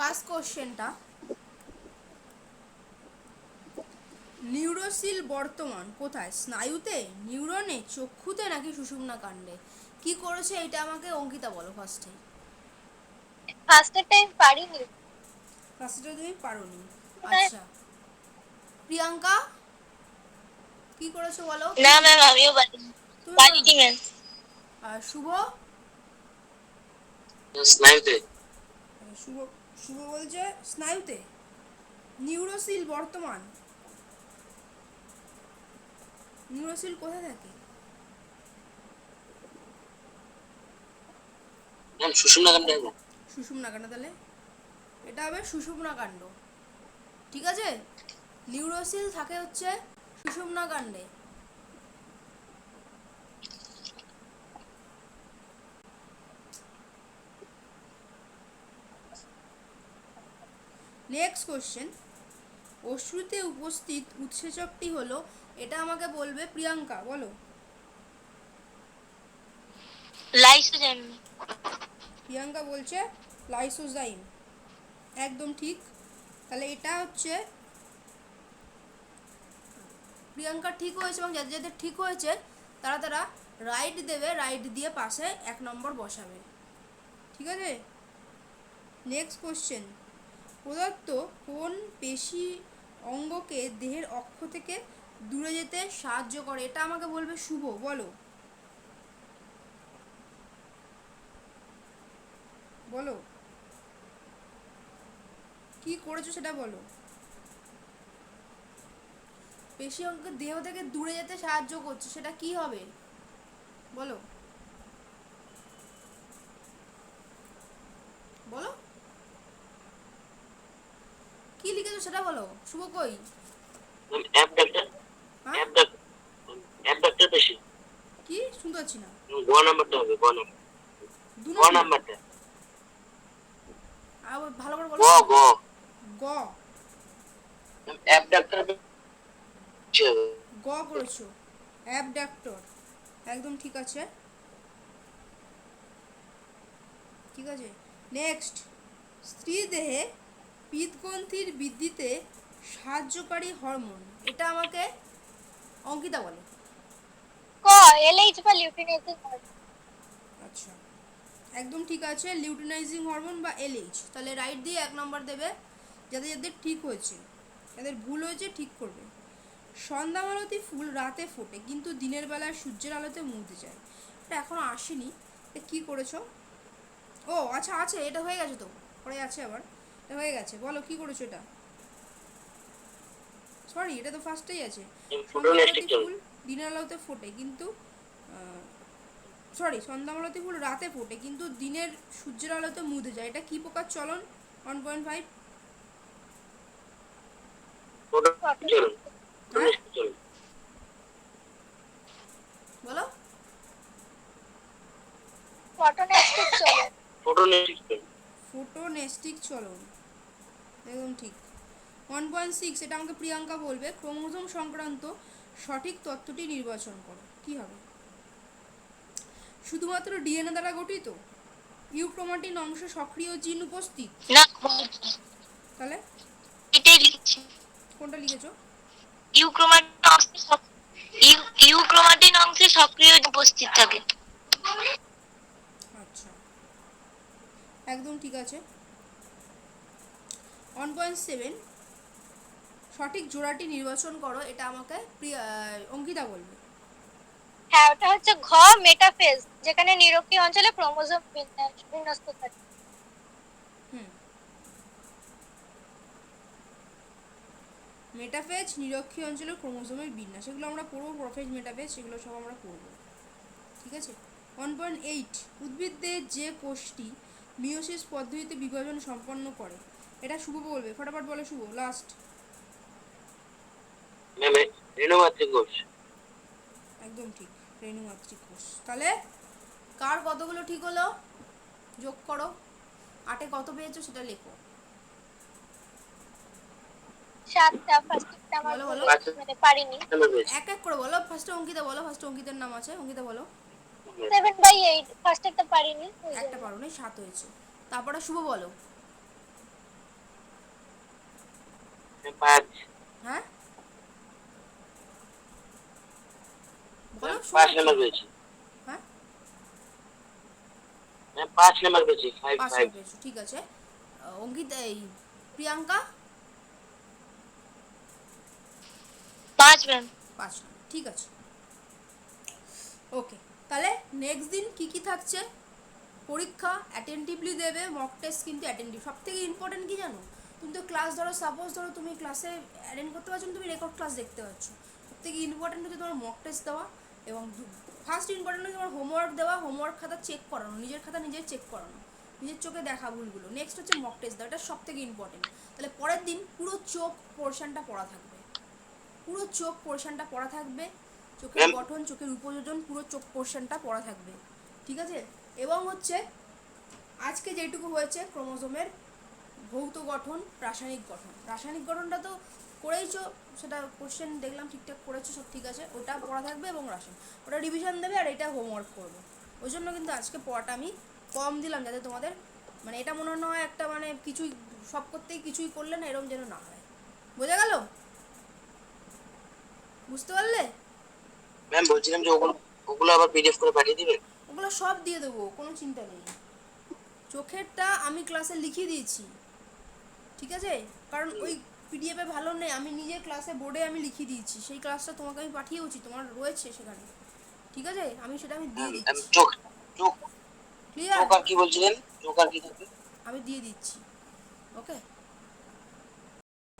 First কোশ্চেনটা নিউরোসিল বর্তমান কোথায়? স্নায়ুতে নিউরনে চক্ষুতে নাকি সুষুম্না কাণ্ডে? কি করেছে এটা আমাকে অঙ্কিতা বলো ফার্স্টে ফার্স্টের টাইম পারিনি। ফার্স্টে তুমি পারোনি। আচ্ছা। প্রিয়াঙ্কা কি করেছ বলো? না ম্যাম আমিও পারিনি ম্যাম আর শুভ? স্নায়ুতে। শুভ শুভ বলছে স্নায়ুতে। নিউরোসিল বর্তমান। নিউরোসিল কোথায় থাকে? সুষুম্না কাণ্ড তাহলে? এটা হবে সুষুম্না কাণ্ড ঠিক আছে? নিউরোসিল থাকে হচ্ছে সুষুম্না কাণ্ডে নেক্সট কোশ্চেন অশ্রুতে উপস্থিত উৎসেচকটি হলো এটা আমাকে বলবে প্রিয়াঙ্কা বলো। লাইসোজেন প্রিয়াঙ্কা বলছে লাইসোজাইম একদম ঠিক। তাহলে এটা হচ্ছে প্রিয়াঙ্কা ঠিক হয়েছে এবং যাদের যাদের ঠিক হয়েছে তারা তারা রাইট দেবে রাইট দিয়ে পাশে এক নম্বর বসাবে। ঠিক আছে? নেক্সট কোশ্চেন প্রদত্ত কোন পেশি অঙ্গকে দেহের অক্ষ থেকে দূরে যেতে সাহায্য করে? এটা আমাকে বলবে শুভ, বলো। বলো। কি করেছ সেটা বলো। পেশি অঙ্গকে দেহ থেকে দূরে যেতে সাহায্য করছে, সেটা কি হবে? বলো। সেটা বলো শুভ কই? হ্যাঁ? বেশি কি? শুনতে পাচ্ছি না। গ নাম্বারটা হবে গ নাম্বার। গ নাম্বারটা। আবার ভালো করে বলো। গ গ। গ। করেছ। অ্যাবডাক্টর একদম ঠিক আছে। ঠিক আছে। নেক্সট স্ত্রী দেহে পিতগ্রন্থির বৃদ্ধিতে সাহায্যকারী হরমোন। এটা আমাকে অঙ্কিতা বলে। ক এলএইচ বা লিউটিনেসিং আচ্ছা। একদম ঠিক আছে লিউটিনাইজিং হরমোন বা এলএইচ তাহলে রাইট দিয়ে এক নম্বর দেবে যাদের যাদের ঠিক হয়েছে যাদের ভুল হয়েছে ঠিক করবে। সন্ধ্যামালতি ফুল রাতে ফোটে কিন্তু দিনের বেলায় সূর্যের আলোতে মুতে যায় এটা এখনও আসেনি কি করেছ? ও আচ্ছা আছে এটা হয়ে গেছে তো। পরে আছে আবার। হয়ে গেছে। বলো কি করেছ এটা? সরি এটা তো ফার্স্টেই আছে। ফুল দিনের আলোতে ফোটে কিন্তু সরি সন্ধ্যামালতি ফুল রাতে ফোটে কিন্তু দিনের সূর্যের আলোতে মুদে যায়। এটা কি প্রকার চলন? ওয়ান পয়েন্ট ফাইভ বলো। ফোটোনেস্টিক চলুন। ফোটোনেস্টিক চলন। একদম ঠিক। ওয়ান পয়েন্ট সিক্স এটা আমাকে প্রিয়াঙ্কা বলবে ক্রোমোজোম সংক্রান্ত সঠিক তত্ত্বটি নির্বাচন করো। কি হবে? শুধুমাত্র ডিএনএ দ্বারা গঠিত? ইউক্রোমাটিন অংশ সক্রিয় জিন উপস্থিত? না। তাহলে? এটাই লিখছি। কোনটা লিখেছো? ইউক্রোমাটিন অংশে ইউক্রোমাটিন অংশে সক্রিয় উপস্থিত থাকে। আচ্ছা। একদম ঠিক আছে। ওয়ান পয়েন্ট সেভেন সঠিক জোড়াটি নির্বাচন করো এটা আমাকে অঙ্কিতা বলবে। হ্যাঁ ওটা হচ্ছে ঘ মেটাফেজ যেখানে নিরক্ষীয় অঞ্চলে ক্রোমোজোম বিন্যাস বিন্যস্ত থাকে। হুম। মেটাফেজ নিরক্ষীয় অঞ্চলের ক্রোমোজোমের বিন্যাস এগুলো আমরা পড়ব প্রফেজ মেটাফেজ সেগুলো সব আমরা পড়ব। ঠিক আছে? ওয়ান পয়েন্ট এইট উদ্ভিদদের যে কোষটি মিওসিস পদ্ধতিতে বিভাজন সম্পন্ন করে এটা শুভ বলবে ফটাফট বলে শুভ লাস্ট ম্যাম রেণুমাতৃক কোষ। একদম ঠিক রেণুমাতৃক কোষ। তাহলে কার কতগুলো ঠিক হলো? যোগ করো। আটে কত পেয়েছ সেটা লেখো। সাতটা ফার্স্টটা বলো, বলো। মানে পারিনি। এক এক করে বলো ফার্স্টে অঙ্কিতা বলো ফার্স্টে অঙ্কিতার নাম আছে অঙ্কিতা বলো। সেভেন বাই এইট ফার্স্ট একটা পারিনি একটা জন্য। পারো নাই সাত হয়েছে। তারপরে শুভ বলো। পাঁচ হ্যাঁ? পাঁচ শোনাচ্ছি। নাম্বার পেয়েছি। হ্যাঁ? পাঁচ নাম্বার পেয়েছি ফাইভ ফাইভ ঠিক আছে। অঙ্কিত এই প্রিয়াঙ্কা? পাঁচ ম্যাম পাঁচ ঠিক আছে। ওকে তাহলে নেক্সট দিন কি কি থাকছে? পরীক্ষা অ্যাটেন্টিভলি দেবে মক টেস্ট কিন্তু অ্যাটেন্টিভ সব থেকে ইম্পর্টেন্ট কি জানো? তুমি তো ক্লাস ধরো সাপোজ ধরো তুমি ক্লাসে অ্যাটেন্ড করতে পারছ না, তুমি রেকর্ড ক্লাস দেখতে পাচ্ছ। সব থেকে ইম্পর্টেন্ট হচ্ছে তোমার মক টেস্ট দেওয়া এবং ফার্স্ট ইম্পর্টেন্ট হচ্ছে তোমার হোমওয়ার্ক দেওয়া হোমওয়ার্ক খাতা চেক করানো নিজের খাতা নিজের চেক করানো নিজের চোখে দেখা ভুলগুলো। নেক্সট হচ্ছে মক টেস্ট দেওয়া এটা সব থেকে ইম্পর্টেন্ট তাহলে পরের দিন পুরো চোখ পোর্শনটা পড়া থাকবে। পুরো চোখ পোর্শনটা পড়া থাকবে চোখের গঠন চোখের উপযোজন পুরো চোখ পোর্শনটা পড়া থাকবে। ঠিক আছে? এবং হচ্ছে আজকে যেটুকু হয়েছে ক্রোমোজোমের ভৌত গঠন রাসায়নিক গঠন। রাসায়নিক গঠনটা তো করেইছো সেটা কোশ্চেন দেখলাম ঠিকঠাক করেছ সব ঠিক আছে। ওটা পড়া থাকবে এবং রাসায়ন ওটা রিভিশন দেবে আর এটা হোমওয়ার্ক করবে। ওই জন্য কিন্তু আজকে পড়াটা আমি কম দিলাম যাতে তোমাদের মানে এটা মনে হয় একটা মানে কিছুই সব করতেই কিছুই করলে না এরকম যেন না হয়। বোঝা গেল? বুঝতে পারলে? ম্যাম বলছিলাম যে ওগুলো ওগুলো আবার পিডিএফ করে পাঠিয়ে দিবেন ওগুলো সব দিয়ে দেবো কোনো চিন্তা নেই। চোখেরটা আমি ক্লাসে লিখিয়ে দিয়েছি। ঠিক আছে? কারণ ওই পিডিএফে ভালো নেই আমি নিজে ক্লাসে বোর্ডে আমি লিখিয়ে দিয়েছি। সেই ক্লাসটা তোমাকে আমি পাঠিয়েওছি তোমার রয়েছে সেখানে। ঠিক আছে? আমি সেটা আমি দিয়ে দিচ্ছি। ক্লিয়ার কি বলছিলেন? কি আমি দিয়ে দিচ্ছি। ওকে